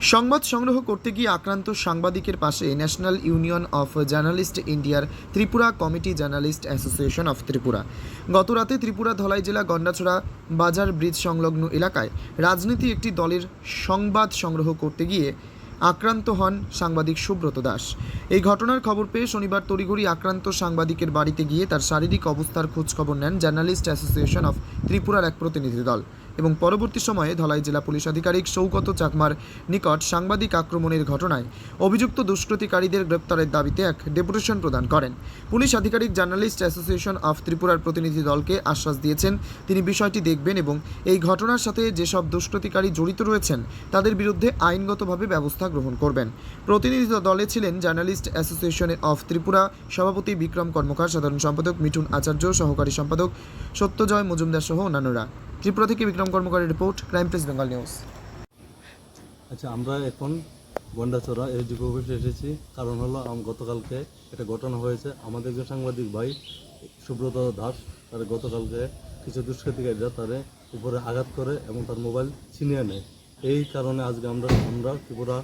সংবাদ সংগ্রহ করতে গিয়ে আক্রান্ত সাংবাদিকের পাশে ন্যাশনাল ইউনিয়ন অফ জার্নালিস্ট ইন্ডিয়ার Tripura committee journalist association of Tripura. গতরাতে ত্রিপুরা ধলাই জেলা গন্ডাছড়া বাজার ব্রিজ সংলগ্ন এলাকায় রাজনীতি একটি দলের সংবাদ সংগ্রহ করতে গিয়ে আক্রান্ত হন সাংবাদিক সুব্রত দাস। এই ঘটনার খবর পেয়ে শনিবার তড়িঘড়ি আক্রান্ত সাংবাদিকের বাড়িতে গিয়ে তার শারীরিক অবস্থার খোঁজখবর নেন জার্নালিস্ট অ্যাসোসিয়েশন অফ ত্রিপুরার এক প্রতিনিধি দল এবং পরবর্তী সময়ে ধলাই জেলা পুলিশ আধিকারিক সৌগত চাকমার নিকট সাংবাদিক আক্রমণের ঘটনায় অভিযুক্ত দুষ্কৃতিকারীদের গ্রেপ্তারের দাবিতে এক ডেপুটেশন প্রদান করেন। পুলিশ আধিকারিক জার্নালিস্ট অ্যাসোসিয়েশন অফ ত্রিপুরার প্রতিনিধি দলকে আশ্বাস দিয়েছেন, তিনি বিষয়টি দেখবেন এবং এই ঘটনার সাথে যেসব দুষ্কৃতিকারী জড়িত রয়েছেন, তাদের বিরুদ্ধে আইনগতভাবে ব্যবস্থা গ্রহণ করবেন। প্রতিনিধি দলে ছিলেন জার্নালিস্ট অ্যাসোসিয়েশন অফ ত্রিপুরা সভাপতি বিক্রম কর্মকার, সাধারণ সম্পাদক মিঠুন আচার্য, সহকারী সম্পাদক সত্যজয় মজুমদার সহ অন্যান্যরা। ত্রিপুরা থেকে Bikram কর্মকারের report, crime press Bengal news. আচ্ছা আমরা এখন গন্ডাচড়া এসডিপি অফিসে এসেছি। কারণ হলো গতকালকে একটা ঘটনা হয়েছে। আমাদের যে সাংবাদিক ভাই, সুব্রত দাস, তার গতকালকে কিছু দুষ্কৃতিকারীরা তার উপরে আঘাত করে এবং তার মোবাইল ছিনিয়ে নেয়। এই কারণে আজকে আমরা আমরা Tripura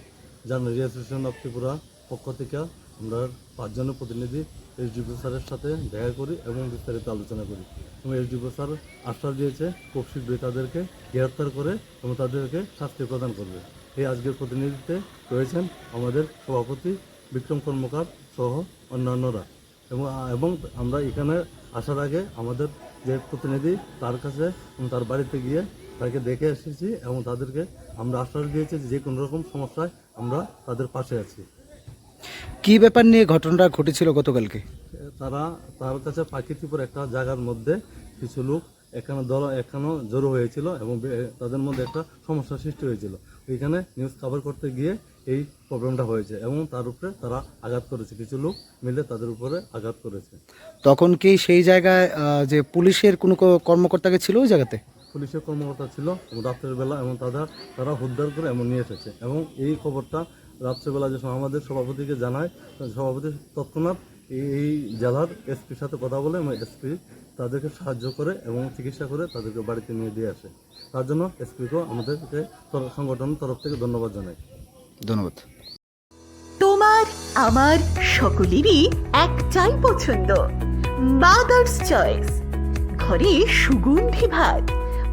journalist association of Tripura পক্ষ থেকে আমরা পাঁচজনের প্রতিনিধি এসডিপি স্যারের সাথে দেখা করি এবং বিস্তারিত আলোচনা করি। এবং এসডিপি স্যার আশ্বাস দিয়েছে, খুব শীঘ্রই তাদেরকে গ্রেপ্তার করে এবং তাদেরকে শাস্তি প্রদান করবে। এই আজকের প্রতিনিধিতে রয়েছেন আমাদের সভাপতি বিক্রম কর্মকার সহ অন্যান্যরা। এবং এবং আমরা এখানে আসার আগে আমাদের যে প্রতিনিধি তার কাছে তার বাড়িতে গিয়ে তাকে দেখে এসেছি এবং তাদেরকে আমরা আশ্বাস দিয়েছি যে কোনো রকম সমস্যায় আমরা তাদের পাশে আছি। কি ব্যাপার নিয়ে ঘটনাটা ঘটেছিল গতকালকে? তারা তার কাছে প্রাকৃতিকপুর একটা জায়গার মধ্যে কিছু লোক এখানে দল এখানেও জড়ো হয়েছিল এবং তাদের মধ্যে একটা সমস্যার সৃষ্টি হয়েছিল। ওইখানে নিউজ কভার করতে গিয়ে এই প্রবলেমটা হয়েছে এবং তার উপরে তারা আঘাত করেছে। কিছু লোক মিলে তাদের উপরে আঘাত করেছে। তখন কি সেই জায়গায় যে পুলিশের কোনো কর্মকর্তাকে ছিল ওই জায়গাতে? পুলিশের কর্মকর্তা ছিল এবং রাত্রের বেলা এবং তারা তারা উদ্ধার করে এমন নিয়ে এসেছে। এবং এই খবরটা রাত্রেবেলা যে আমাদের সভাপতিকে জানায় সভাপতি তৎক্ষণাৎ এই এই জেলার এসপির সাথে কথা বলে এবং এসপি তাদেরকে সাহায্য করে এবং চিকিৎসা করে তাদেরকে বাড়িতে নিয়ে দিয়ে আসে। তার জন্য এসপিকেও আমাদেরকে সংগঠনের তরফ থেকে ধন্যবাদ জানাই। ধন্যবাদ। তোমার আমার সকলেরই একটাই পছন্দ মাদার্স চয়েস ঘরে সুগন্ধি ভাত।